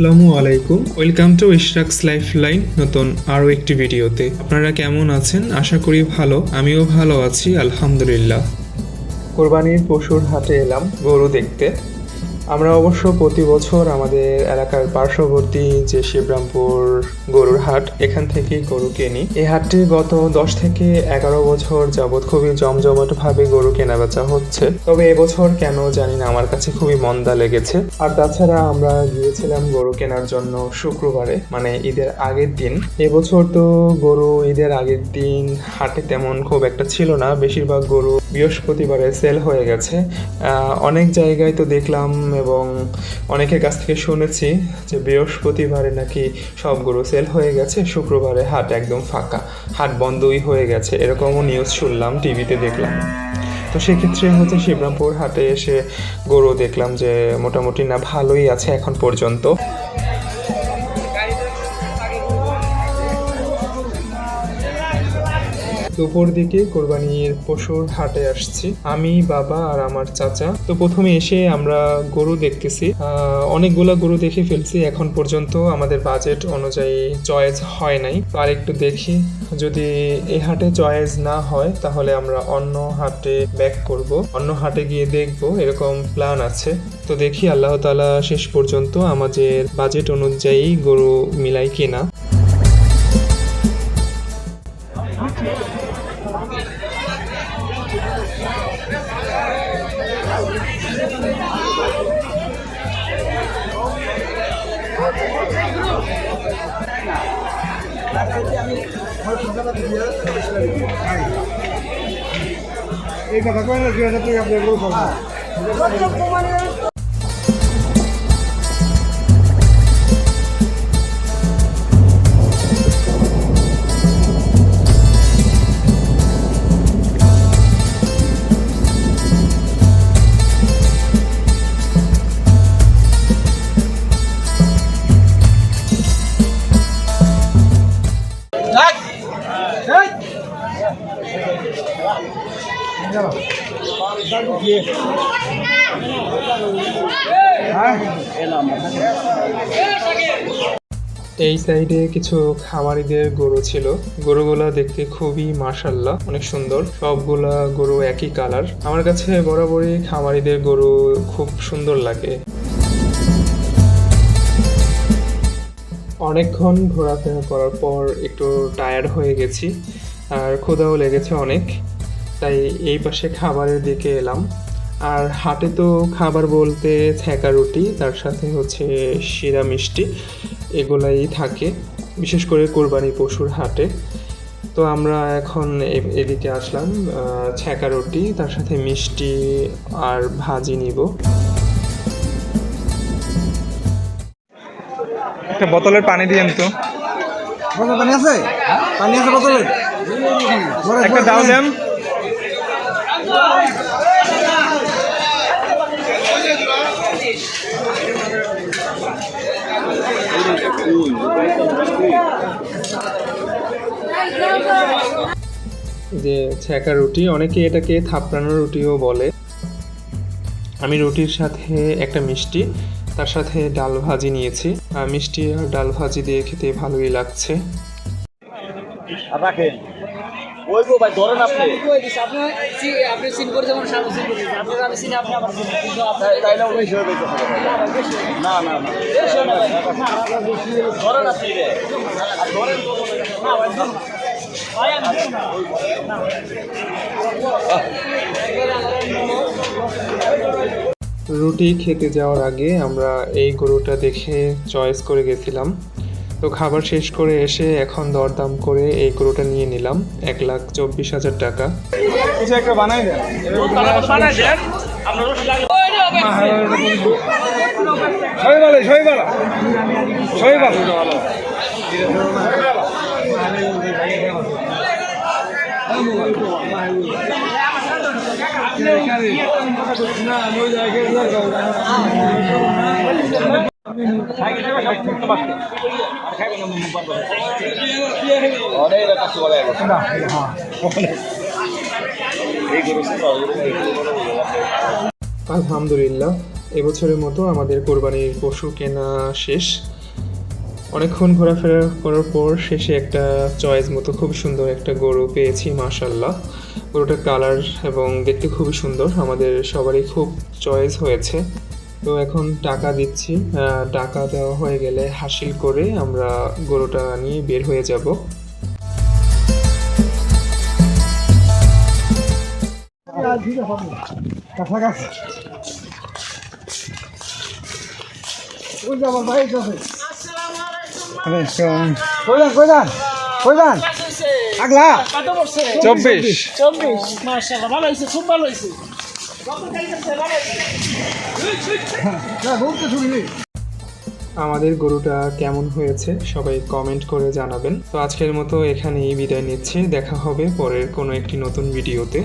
আসসালামু আলাইকুম। Welcome to Ishrak's life line নতুন আরও একটি ভিডিওতে। আপনারা কেমন আছেন? আশা করি ভালো। আমিও ভালো আছি, আলহামদুলিল্লাহ। কোরবানির পশুর হাটে এলাম গরু দেখতে। আমরা অবশ্য প্রতি বছর আমাদের এলাকার পার্শ্ববর্তী যে শিবরামপুর গরুর হাট, এখান থেকেই গরু কিনি। এই হাটটি গত দশ থেকে এগারো বছর যাবৎ খুবই জমজমাট ভাবে গরু কেনা বেচা হচ্ছে। তবে এবছর কেন জানি না, আমার কাছে খুবই মন্দা লেগেছে। আর তাছাড়া আমরা গিয়েছিলাম গরু কেনার জন্য শুক্রবারে মানে ঈদের আগের দিন। এবছর তো গরু ঈদের আগের দিন হাটে তেমন খুব একটা ছিল না। বেশিরভাগ গরু বৃহস্পতিবারে সেল হয়ে গেছে। অনেক জায়গায় তো দেখলাম এবং অনেকের কাছ থেকে শুনেছি যে বৃহস্পতিবারে নাকি সব গরু সেল হয়ে গেছে, শুক্রবারে হাট একদম ফাঁকা, হাট বন্ধই হয়ে গেছে, এরকমও নিউজ শুনলাম টিভিতে দেখলাম। তো সেক্ষেত্রে হচ্ছে শিবরামপুর হাটে এসে গরু দেখলাম যে মোটামুটি না ভালোই আছে এখন পর্যন্ত। দুপুর দিকে কোরবানির পশুর হাটে আসছি। আমি, বাবা আর আমার চাচা। তো প্রথমে এসে আমরা গরু দেখতেছি। অনেকগুলা গরু দেখে ফেলছি। এখন পর্যন্ত আমাদের বাজেট অনুযায়ী চয়েস হয় নাই। আর একটু দেখি, যদি এই হাটে চয়েস না হয়, তাহলে আমরা অন্য হাটে ব্যাক করব। অন্য হাটে গিয়ে দেখব, এরকম প্ল্যান আছে। তো দেখি আল্লাহ তাআলা শেষ পর্যন্ত আমাদের বাজেট অনুযায়ী গরু মিলাই কিনা। এই কথা কয় না দুই হাজার টাকা আপনি এই সাইডে কিছু খামারিদের গরু ছিল। গরুগুলা দেখতে খুবই মার্শাল্লাহ অনেক সুন্দর। সবগুলা গরু একই কালার। আমার কাছে বরাবরই খামারিদের গরু খুব সুন্দর লাগে। অনেকক্ষণ ঘোরাফেরা করার পর একটু টায়ার্ড হয়ে গেছি, আর ক্ষুধাও লেগেছে অনেক। তাই এই পাশে খাবারের দিকে এলাম। আর হাটে তো খাবার বলতে ছ্যাঁকা রুটি তার সাথে হচ্ছে শিরা মিষ্টি এগুলাই থাকে বিশেষ করে কোরবানি পশুর হাটে। তো আমরা এখন এদিকে আসলাম ছ্যাঁকা রুটি তার সাথে মিষ্টি আর ভাজি নিব। একটা বোতলের পানি দিয়েন তো পানি আছে? পানি আছে বোতলে? ঘরে- একটা দাও দেন। যে ছ্যাঁকা রুটি অনেকে এটাকে থাপড়ানো রুটিও বলে। আমি রুটির সাথে একটা মিষ্টি তার সাথে ডাল ভাজি নিয়েছি। আর মিষ্টি আর ডাল ভাজি দিয়ে খেতে ভালোই লাগছে। রাখেন। ওই গো ভাই ধরেন আপনি। কই দিছি? আপনি সি- আপনি সিন করে যেমন সামনে সিন করে দিছি আপনার আমি সিনে আপনি আমার সিনে কিন্তু আপনার তাই- তাইলে ওই হিসেবে দিতে হবে না না না। ধরেন আপনি রে। আর ধরেন তো না ভাই। রুটি খেতে যাওয়ার আগে আমরা এই গরুটা দেখে চয়েস করে গেছিলাম। তো খাবার শেষ করে এসে এখন দরদাম করে এই গরুটা নিয়ে নিলাম, এক লাখ চব্বিশ হাজার টাকা। একটা বানাই দেন অনেক এলাকা চলে গেছে এই গরু ছিল, এই গরু ছিল। আলহামদুলিল্লাহ এবছরের মতো আমাদের কোরবানির পশু কেনা শেষ। অনেকক্ষণ ঘোরাফেরা করার পর শেষে একটা চয়েস মতো খুব সুন্দর একটা গরু পেয়েছি মাশাল্লাহ গরুটার কালার এবং দেখতে খুবই সুন্দর, আমাদের সবারই খুব চয়েস হয়েছে। তো এখন টাকা দিচ্ছি টাকা দেওয়া হয়ে গেলে হাসিল করে আমরা গরুটা নিয়ে বের হয়ে যাব। কাছাকাছি আগলা চব্বিশ চব্বিশ মার্শাল্লাহ ভালো হয়েছে খুব ভালো হয়েছে না বলতে শুনিনি আমাদের গরুটা কেমন হয়েছে সবাই কমেন্ট করে জানাবেন। তো আজকের মতো এখানেই বিদায় নিচ্ছি। দেখা হবে পরের কোনো একটি নতুন ভিডিওতে